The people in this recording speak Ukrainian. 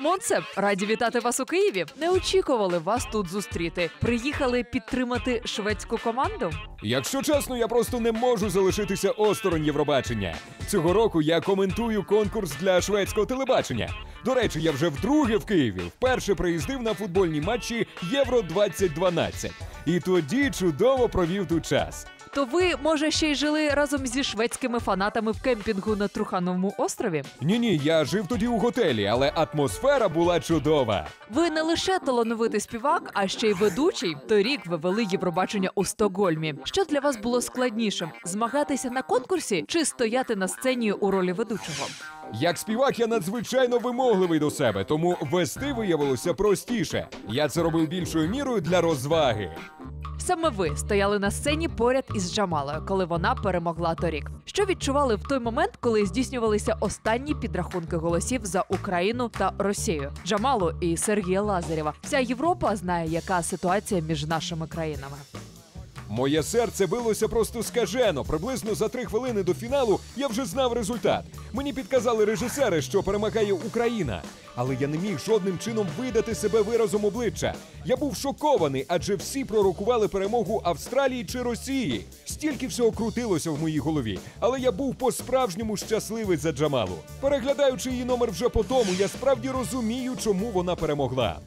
Монце, раді вітати вас у Києві. Не очікували вас тут зустріти. Приїхали підтримати шведську команду. Якщо чесно, я просто не можу залишитися осторонь Євробачення. Цього року я коментую конкурс для шведського телебачення. До речі, я вже вдруге в Києві. Вперше приїздив на футбольні матчі Євро 2012 І тоді чудово провів тут час. То ви, може, ще й жили разом зі шведськими фанатами в кемпінгу на Трухановому острові? Ні, ні, я жив тоді у готелі, але атмосфера була чудова. Ви не лише талановитий співак, а ще й ведучий. Торік ви вели Євробачення у Стокгольмі. Що для вас було складнішим змагатися на конкурсі чи стояти на сцені у ролі ведучого? Як співак, я надзвичайно вимогливий до себе, тому вести виявилося простіше. Я це робив більшою мірою для розваги. Саме ви стояли на сцені поряд із Джамалою, коли вона перемогла торік. Що відчували в той момент, коли здійснювалися останні підрахунки голосів за Україну та Росію? Джамалу і Сергія Лазарєва. Вся Європа знає, яка ситуація між нашими країнами. Моє серце билося просто скажено. Приблизно за три хвилини до фіналу я вже знав результат. Мені підказали режисери, що перемагає Україна. Але я не міг жодним чином видати себе виразом обличчя. Я був шокований, адже всі пророкували перемогу Австралії чи Росії. Стільки всього крутилося в моїй голові, але я був по-справжньому щасливий за Джамалу. Переглядаючи її номер вже по тому, я справді розумію, чому вона перемогла.